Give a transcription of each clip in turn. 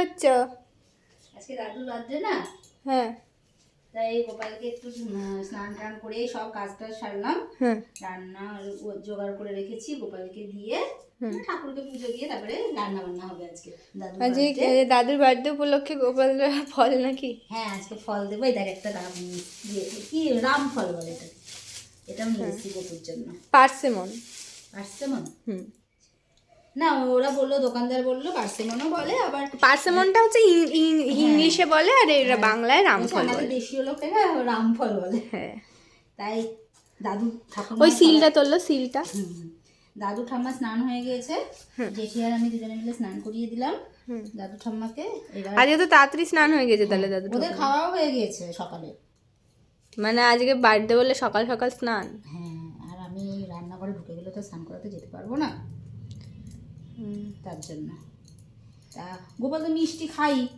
করছ আজকে দাদুর বার্থডে না? হ্যাঁ। তাই গোপালকে একটু স্নান টান করে সব কাজ টাজ সারলাম। হ্যাঁ। রান্না জোগাড় করে রেখেছি গোপালকে দিয়ে। ঠাকুরকে পুজো দিয়ে তারপরে রান্না বান্না হবে আজকে দাদু আজকে দাদুর বার্থডে উপলক্ষে গোপাল ফল নাকি? হ্যাঁ আজকে ফল দেবো। এই দেখ একটা রাম ইয়ে, কি রাম ফল বলে এটা এটা নিয়ে এসেছি গোপুর জন্য। পার্সেমন। আসছে মনে হুম। না ওরা বলল দোকানদার বলল পার্সেমনও বলে আবার পার্সেমনটা হচ্ছে ইং- ইং- ইংলিশে বলে আর এটা বাংলায় রামফল বলে। দেশীয় লোকেরা রামফল বলে। হ্যাঁ। তাই দাদু ওই সিলটা তোলো সিলটা। দাদু ঠাম্মা স্নান হয়ে গিয়েছে। জেঠি আর আমি দুজনে মিলে স্নান করিয়ে দিলাম। দাদু ঠাম্মাকে আজকে তো তাড়াতাড়ি স্নান হয়ে গেছে তাহলে দাদু ওদের খাওয়াও হয়ে গিয়েছে সকালে। মানে আজকে বার্থডে বলে সকাল সকাল স্নান। হ্যাঁ আর আমি রান্নাঘরে ঢুকে গেলে তো স্নান করাতে যেতে পারব না। তার জন্য। তা গোপাল তো মিষ্টি খাই।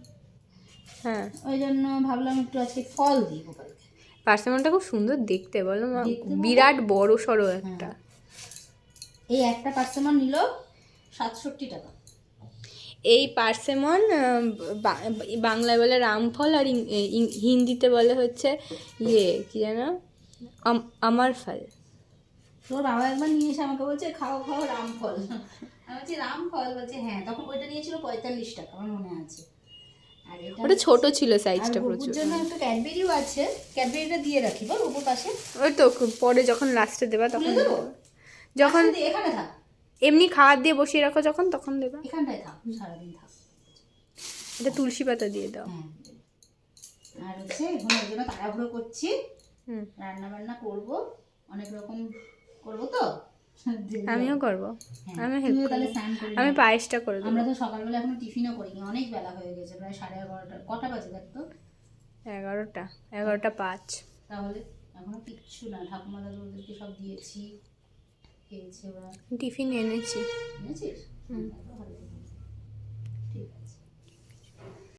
হ্যাঁ। ওই জন্য ভাবলাম একটু আজকে ফল দিই গোপালকে। পার্সেমনটা খুব সুন্দর দেখতে বলো মা। বিরাট বড় সড়ো একটা। এই একটা পার্সেমন নিল সাতষট্টি টাকা। এই পার্সেমন বাংলায় বলে রামফল আর হিন্দিতে বলে হচ্ছে ইয়ে কি যেন? আম- আমার ফল তোর বাবা একবার নিয়ে এসে আমাকে বলছে খাও খাও রামফল। আমি বলছি রামফল? বলছে হ্যাঁ। তখন ওইটা নিয়েছিল পঁয়তাল্লিশ টাকা আমার মনে আছে। আর ওটা ছোট ছিল সাইজটা প্রচুর জন্য একটা ক্যাডবেরিও আছে। ক্যাডবেরিটা দিয়ে রাখি বল উপর পাশে। ওই তো পরে যখন লাস্টে দেবা তখন যখন এখানে থাক। এমনি খাবার দিয়ে বসিয়ে রাখো যখন তখন দেবা। এখানটায় থাক সারাদিন থাক। এটা তুলসী পাতা দিয়ে দাও। হ্যাঁ আর হচ্ছে এখন ওই জন্য তাড়াহুড়ো করছি। রান্না বান্না করব অনেক রকম করব তো? আমিও করব। হ্যাঁ, আমি হেল্প তাহলে আমি। পায়েসটা করে আমরা তো সকালবেলা এখনও টিফিনও করিনি অনেক বেলা হয়ে গেছে প্রায় সাড়ে এগারোটা কটা বাজে দেখ তো? এগারোটা এগারোটা পাঁচ। তাহলে এখনও কিচ্ছু না ঠাকুমা দাদুদেরকে সব দিয়েছি খেয়েছে ওরা। টিফিন এনেছি। এনেছিস? হুম।